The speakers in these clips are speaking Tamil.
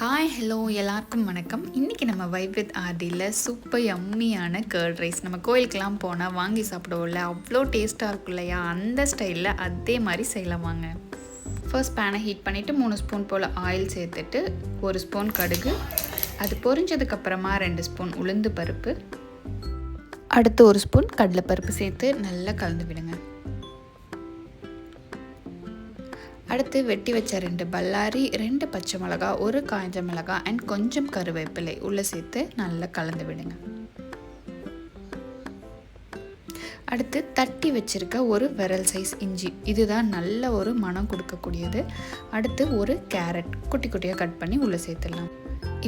ஹாய் ஹலோ எல்லாருக்கும் வணக்கம். இன்றைக்கி நம்ம வைப் வித் ஆர்டியில் சூப்பர் யம்மியான கேர்ட் ரைஸ் நம்ம கோயிலுக்கெலாம் போனால் வாங்கி சாப்பிடுவோம்ல அவ்வளோ டேஸ்ட்டாக இருக்கும் இல்லையா? அந்த ஸ்டைலில் அதே மாதிரி செய்யலாம் வாங்க. ஃபர்ஸ்ட் பேனை ஹீட் பண்ணிவிட்டு மூணு ஸ்பூன் போல் ஆயில் சேர்த்துட்டு ஒரு ஸ்பூன் கடுகு. அது பொரிஞ்சதுக்கப்புறமா ரெண்டு ஸ்பூன் உளுந்து பருப்பு. அடுத்து ஒரு ஸ்பூன் கடலைப்பருப்பு சேர்த்து நல்லா கலந்து விடுங்க. அடுத்து வெட்டி வச்ச ரெண்டு பல்லாரி ரெண்டு பச்சை மிளகா ஒரு காய்ஞ்ச மிளகா அண்ட் கொஞ்சம் கருவேப்பிலை. உள்ளே சேர்த்து நல்லா கலந்து விடுங்க. அடுத்து தட்டி வச்சுருக்க ஒரு விரல் சைஸ் இஞ்சி. இதுதான் நல்ல ஒரு மனம் கொடுக்கக்கூடியது. அடுத்து ஒரு கேரட். குட்டி குட்டியாக கட் பண்ணி உள்ளே சேர்த்துடலாம்.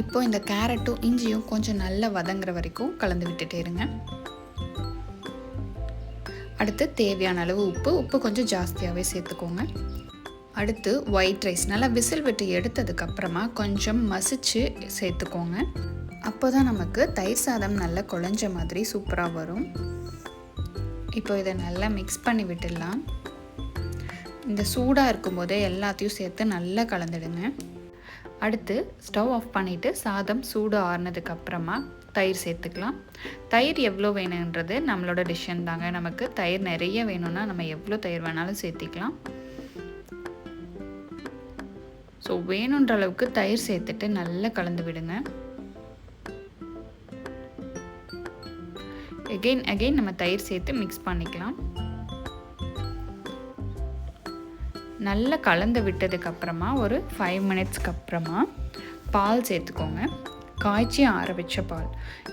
இப்போ இந்த கேரட்டும் இஞ்சியும் கொஞ்சம் நல்லா வதங்குற வரைக்கும் கலந்து விட்டுட்டே இருங்க. அடுத்து தேவையான அளவு உப்பு. உப்பு கொஞ்சம் ஜாஸ்தியாகவே சேர்த்துக்கோங்க. அடுத்து ஒயிட் ரைஸ் நல்லா விசில் விட்டு எடுத்ததுக்கப்புறமா கொஞ்சம் மசிச்சு சேர்த்துக்கோங்க. அப்போ தான் நமக்கு தயிர் சாதம் நல்லா குழஞ்ச மாதிரி சூப்பராக வரும். இப்போ இதை நல்லா மிக்ஸ் பண்ணி விட்டுடலாம். இந்த சூடாக இருக்கும்போதே எல்லாத்தையும் சேர்த்து நல்லா கலந்துடுங்க. அடுத்து ஸ்டவ் ஆஃப் பண்ணிவிட்டு சாதம் சூடு ஆறுனதுக்கப்புறமா தயிர் சேர்த்துக்கலாம். தயிர் எவ்வளோ வேணுன்றது நம்மளோட டிஷ்ஷன் தாங்க. நமக்கு தயிர் நிறைய வேணும்னா நம்ம எவ்வளோ தயிர் வேணாலும் சேர்த்திக்கலாம். ஸோ வேணுன்ற அளவுக்கு தயிர் சேர்த்துட்டு நல்லா கலந்து விடுங்க. எகெயின் அகெயின் நம்ம தயிர் சேர்த்து மிக்ஸ் பண்ணிக்கலாம். நல்லா கலந்து விட்டதுக்கு அப்புறமா ஒரு ஃபைவ் மினிட்ஸ்க்கு அப்புறமா பால் சேர்த்துக்கோங்க. காய்ச்சி ஆற வச்ச பால்.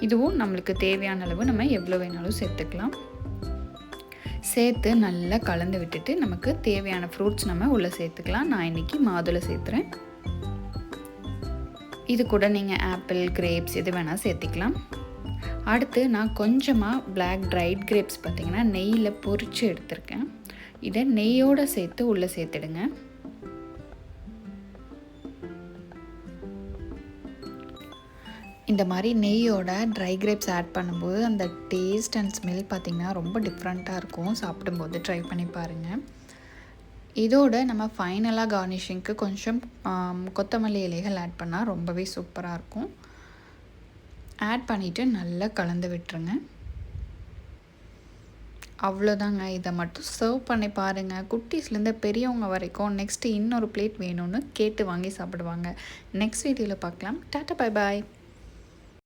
இதுவும் நம்மளுக்கு தேவையான அளவு நம்ம எவ்வளோ வேணாலும் சேர்த்துக்கலாம். சேர்த்து நல்லா கலந்து விட்டுட்டு நமக்கு தேவையான ஃப்ரூட்ஸ் நம்ம உள்ளே சேர்த்துக்கலாம். நான் இன்றைக்கி மாதுளை சேர்த்துறேன். இது கூட நீங்கள் ஆப்பிள் கிரேப்ஸ் எது வேணால் சேர்த்திக்கலாம். அடுத்து நான் கொஞ்சமாக பிளாக் ட்ரைட் கிரேப்ஸ் பார்த்திங்கன்னா நெய்யில் பொறிச்சு எடுத்திருக்கேன். இதை நெய்யோடு சேர்த்து உள்ளே சேர்த்துடுங்க. இந்த மாதிரி நெய்யோட ட்ரை கிரேப்ஸ் ஆட் பண்ணும்போது அந்த டேஸ்ட் அண்ட் ஸ்மெல் பார்த்திங்கன்னா ரொம்ப டிஃப்ரெண்ட்டாக இருக்கும். சாப்பிடும்போது ட்ரை பண்ணி பாருங்கள் இதோட நம்ம ஃபைனலாக கார்னிஷிங்க்கு கொஞ்சம் கொத்தமல்லி இலைகள் ஆட் பண்ணால் ரொம்பவே சூப்பராக இருக்கும். ஆட் பண்ணிவிட்டு நல்லா கலந்து விட்டுருங்க. அவ்வளோதாங்க. இதை மட்டும் சர்வ் பண்ணி பாருங்கள் குட்டீஸ்லேருந்து பெரியவங்க வரைக்கும் நெக்ஸ்ட்டு இன்னொரு பிளேட் வேணும்னு கேட்டு வாங்கி சாப்பிடுவாங்க. நெக்ஸ்ட் வீடியோவில் பார்க்கலாம். Tata bye bye